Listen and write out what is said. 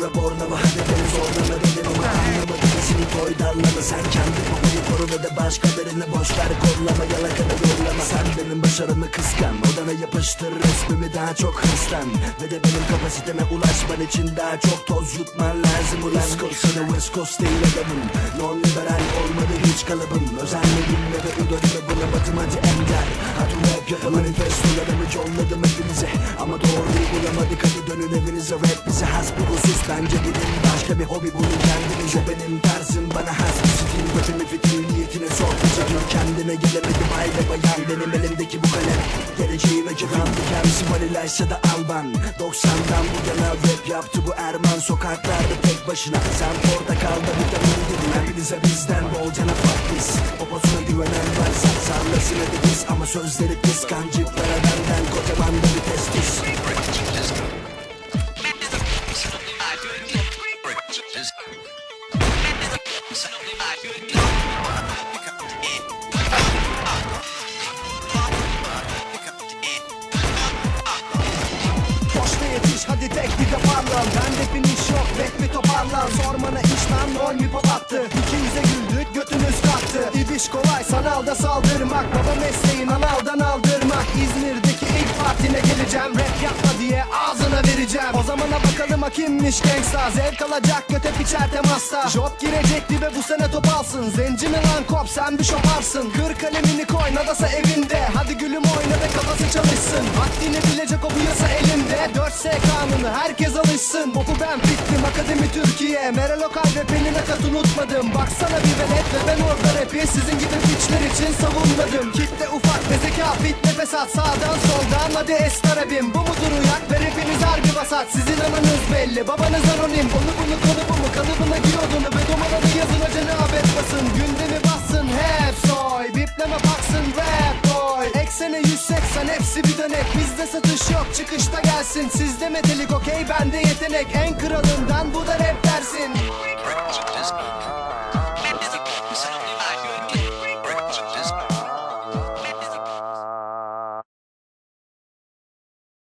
Bura borna mahalleden zorlama dedim ama anlamadı Seni koy sen kendi babayı korula da başkalarını boş ver Kollama yalakada yollama. Sen benim başarımı kıskan Odana yapıştır resmimi daha çok hırslan. Ve de benim kapasiteme ulaşman için daha çok toz yutman lazım ulan. West Coast sana West Coast değil adamım. Non liberal olmadı hiç kalıbım. Özenmedim ve ödönme buna batım hadi ender. Hadi rap yapı manifestolarımı yolladım hepinize Ama doğruyu bulamadık hadi dönün evinize Rap bize has bir husus. Bence gidin Başka bir hobi bulun kendinize. Benim tarzım bana has bir stil. Götümü fitil niyetine sor çekil Kendine gelemedim aile bayan. Benim elimdeki bu kalem Geleceğime kirandı Kendisi Vanilla da Alban 90'dan bu yana rap yaptı bu Erman. Sokaklarda tek başına Sen portakalda vitamindin Hepinize bizden bolcana faklis Poposuna güvenen varsa Sallasın hadi biz ama sözleri pis Kancıklara benden. Kocaman da bir testis. Ve yetiş hadi tek bir de parlan Bende finish yok rap mi toparlan? Sormana iş lan rol mi İbiş kolay. Sanalda saldırmak Baba mesleğin analdan aldırmak. İzmir'deki ilk partine geleceğim Rap yapma diye ağzına vereceğim. O zamana bakalım ha kimmiş gangsta. Zevk alacak göte piçer temasta. Jot girecekti ve bu sene top alsın. Zenci mi lan kop sen bir şoparsın Kır kalemini koy nadasa evinde. Hadi gülüm oyna ve kafası çalışsın. Haddini bilecek o bu yasa elinde. 4S kanunu herkes alışsın. Boku ben bittim akademi Türkiye Meral Okay ve Pelin Akat unutmadım. Baksana bir velet ve ben orada rapi Sizin gibi piçler için savunmadım. Kitle ufak ve zeka fit nefes at Sağdan soldan. Hadi estar abim Bu mudur uyak? Ve rapiniz harbi vasat Sizin ananız belli. Babanız anonim Onu bunu konu bu mu kalıbına giyordun Ve domaladı yazın cenab etmasın Gündemi bassın hep soy. Bipleme baksın rap boy. Eksene 180 hepsi bir dönek. Bizde satış yok çıkışta gelsin. Sizde metalik okey bende yetenek. En kralından